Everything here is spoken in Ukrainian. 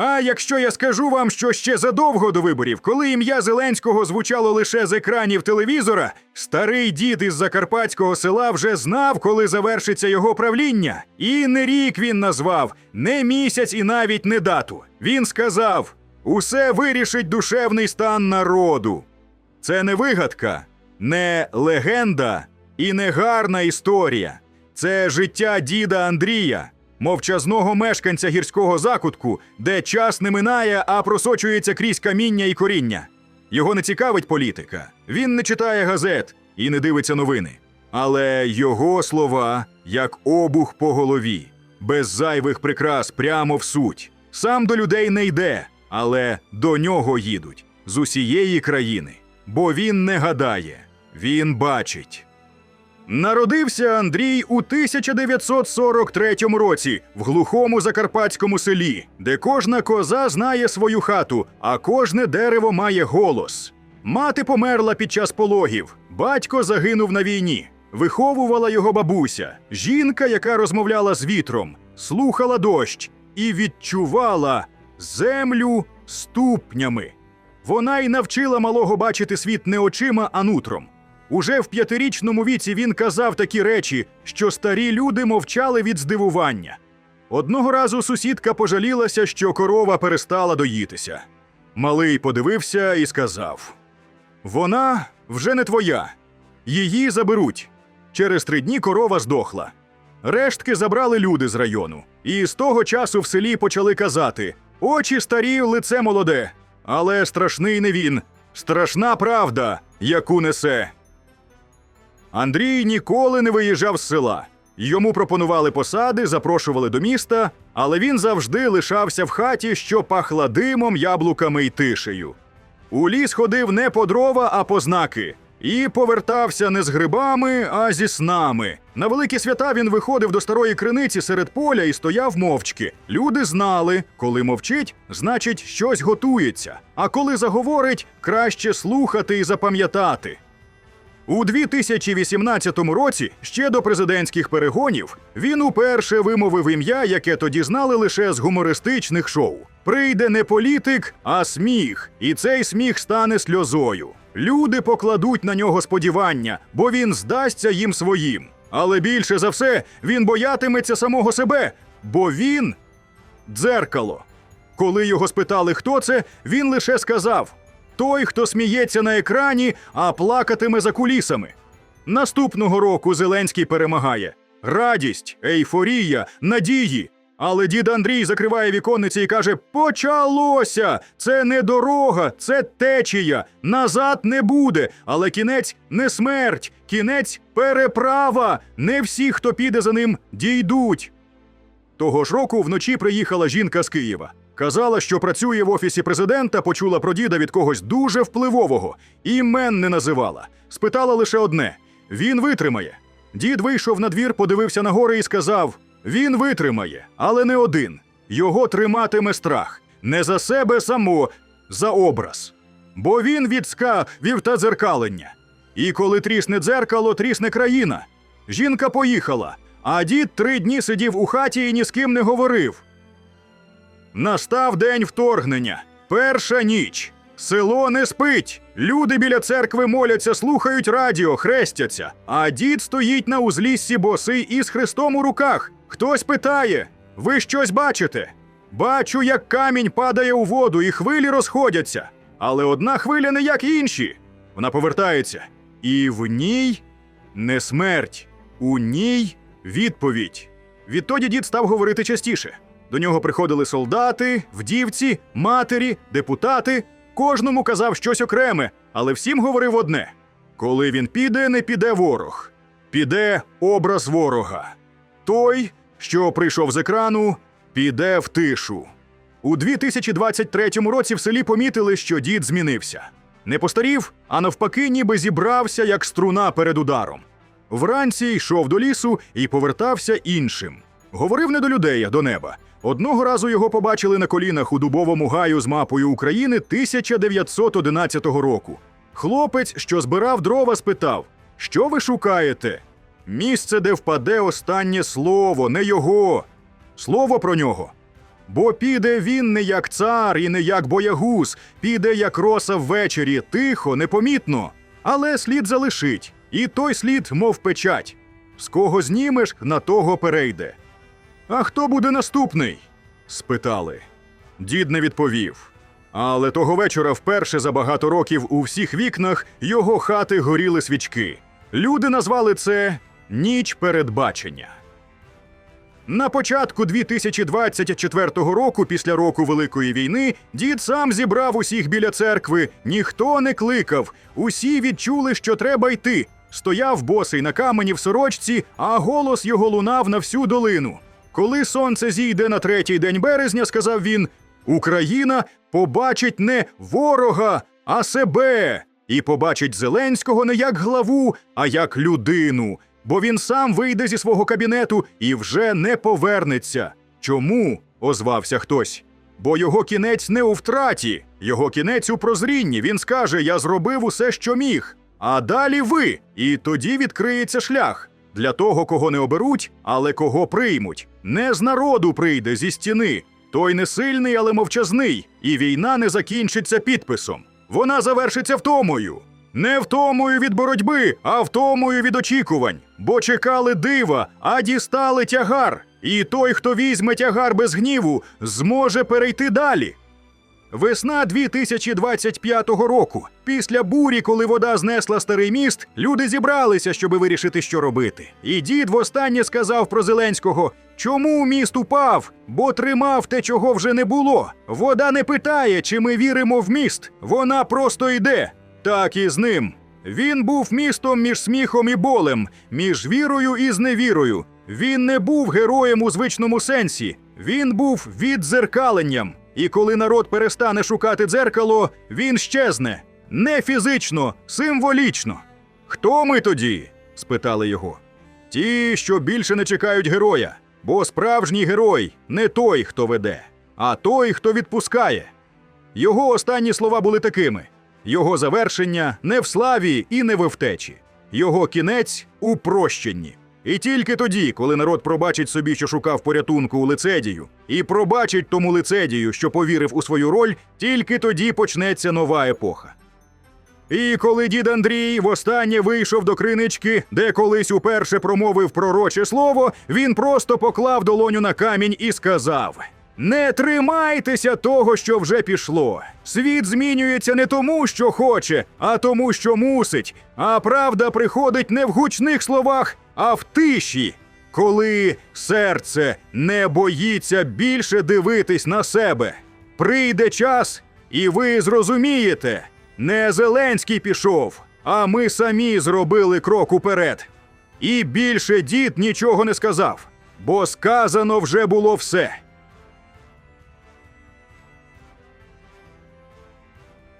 А якщо я скажу вам, що ще задовго до виборів, коли ім'я Зеленського звучало лише з екранів телевізора, старий дід із закарпатського села вже знав, коли завершиться його правління. І не рік він назвав, не місяць і навіть не дату. Він сказав: усе вирішить душевний стан народу. Це не вигадка, не легенда і не гарна історія. Це життя діда Андрія, мовчазного мешканця гірського закутку, де час не минає, а просочується крізь каміння і коріння. Його не цікавить політика. Він не читає газет і не дивиться новини. Але його слова як обух по голові, без зайвих прикрас прямо в суть. Сам до людей не йде, але до нього їдуть з усієї країни. Бо він не гадає, він бачить. Народився Андрій у 1943 році в глухому закарпатському селі, де кожна коза знає свою хату, а кожне дерево має голос. Мати померла під час пологів, батько загинув на війні. Виховувала його бабуся, жінка, яка розмовляла з вітром, слухала дощ і відчувала землю ступнями. Вона й навчила малого бачити світ не очима, а нутром. Уже в п'ятирічному віці він казав такі речі, що старі люди мовчали від здивування. Одного разу сусідка пожалілася, що корова перестала доїтися. Малий подивився і сказав: Вона вже не твоя. Її заберуть. Через три дні корова здохла. Рештки забрали люди з району. І з того часу в селі почали казати: очі старі, лице молоде. Але страшний не він. Страшна правда, яку несе. Андрій ніколи не виїжджав з села. Йому пропонували посади, запрошували до міста, але він завжди лишався в хаті, що пахла димом, яблуками й тишею. У ліс ходив не по дрова, а по знаки. І повертався не з грибами, а зі снами. На великі свята він виходив до старої криниці серед поля і стояв мовчки. Люди знали, коли мовчить, значить, щось готується. А коли заговорить, краще слухати і запам'ятати. У 2018 році, ще до президентських перегонів, він уперше вимовив ім'я, яке тоді знали лише з гумористичних шоу. Прийде не політик, а сміх, і цей сміх стане сльозою. Люди покладуть на нього сподівання, бо він здасться їм своїм. Але більше за все він боятиметься самого себе, бо він дзеркало. Коли його спитали, хто це, він лише сказав: той, хто сміється на екрані, а плакатиме за кулісами. Наступного року Зеленський перемагає. Радість, ейфорія, надії. Але дід Андрій закриває віконниці і каже: Почалося! Це не дорога, це течія. Назад не буде. Але кінець не смерть, кінець переправа. Не всі, хто піде за ним, дійдуть. Того ж року вночі приїхала жінка з Києва. Казала, що працює в офісі президента, почула про діда від когось дуже впливового. Імен не називала. Спитала лише одне: він витримає. Дід вийшов на двір, подивився на гори і сказав: Він витримає, але не один. Його триматиме страх. Не за себе само, за образ. Бо він від ска вів та дзеркалення. І коли трісне дзеркало, трісне країна. Жінка поїхала, а дід три дні сидів у хаті і ні з ким не говорив. Настав день вторгнення. Перша ніч. Село не спить. Люди біля церкви моляться, слухають радіо, хрестяться. А дід стоїть на узліссі босий із хрестом у руках. Хтось питає: Ви щось бачите? Бачу, як камінь падає у воду, і хвилі розходяться. Але одна хвиля не як інші. Вона повертається. І в ній не смерть, у ній відповідь. Відтоді дід став говорити частіше. До нього приходили солдати, вдівці, матері, депутати. Кожному казав щось окреме, але всім говорив одне: коли він піде, не піде ворог, піде образ ворога. Той, що прийшов з екрану, піде в тишу. У 2023 році в селі помітили, що дід змінився. Не постарів, а навпаки, ніби зібрався як струна перед ударом. Вранці йшов до лісу і повертався іншим. Говорив не до людей, а до неба. Одного разу його побачили на колінах у дубовому гаю з мапою України 1911 року. Хлопець, що збирав дрова, спитав: Що ви шукаєте? Місце, де впаде останнє слово, не його. Слово про нього. Бо піде він не як цар і не як боягуз, піде як роса ввечері, тихо, непомітно. Але слід залишить, і той слід, мов печать. З кого знімеш, на того перейде. А хто буде наступний? спитали. Дід не відповів. Але того вечора вперше за багато років у всіх вікнах його хати горіли свічки. Люди назвали це ніч передбачення. На початку 2024 року, після року Великої війни, дід сам зібрав усіх біля церкви. Ніхто не кликав. Усі відчули, що треба йти. Стояв босий на камені в сорочці, а голос його лунав на всю долину. Коли сонце зійде на третій день березня, сказав він: Україна побачить не ворога, а себе, і побачить Зеленського не як главу, а як людину. Бо він сам вийде зі свого кабінету і вже не повернеться. Чому? озвався хтось. Бо його кінець не у втраті, його кінець у прозрінні. Він скаже: Я зробив усе, що міг. А далі ви, і тоді відкриється шлях для того, кого не оберуть, але кого приймуть. Не з народу прийде зі стіни. Той не сильний, але мовчазний, і війна не закінчиться підписом. Вона завершиться втомою. Не втомою від боротьби, а втомою від очікувань. Бо чекали дива, а дістали тягар. І той, хто візьме тягар без гніву, зможе перейти далі. Весна 2025 року. Після бурі, коли вода знесла старий міст, люди зібралися, щоб вирішити, що робити. І дід востаннє сказав про Зеленського: чому міст упав? Бо тримав те, чого вже не було. Вода не питає, чи ми віримо в міст. Вона просто йде. Так і з ним. Він був містом між сміхом і болем, між вірою і зневірою. Він не був героєм у звичному сенсі. Він був віддзеркаленням. І коли народ перестане шукати дзеркало, він щезне не фізично, символічно. Хто ми тоді? спитали його. Ті, що більше не чекають героя, бо справжній герой не той, хто веде, а той, хто відпускає. Його останні слова були такими: його завершення не в славі і не в втечі, його кінець у прощенні. І тільки тоді, коли народ пробачить собі, що шукав порятунку у лицедію, і пробачить тому лицедію, що повірив у свою роль, тільки тоді почнеться нова епоха. І коли дід Андрій востаннє вийшов до кринички, де колись уперше промовив пророче слово, він просто поклав долоню на камінь і сказав: Не тримайтеся того, що вже пішло. Світ змінюється не тому, що хоче, а тому, що мусить. А правда приходить не в гучних словах, а в тиші. Коли серце не боїться більше дивитись на себе, прийде час, і ви зрозумієте. Не Зеленський пішов, а ми самі зробили крок уперед. І більше дід нічого не сказав, бо сказано вже було все.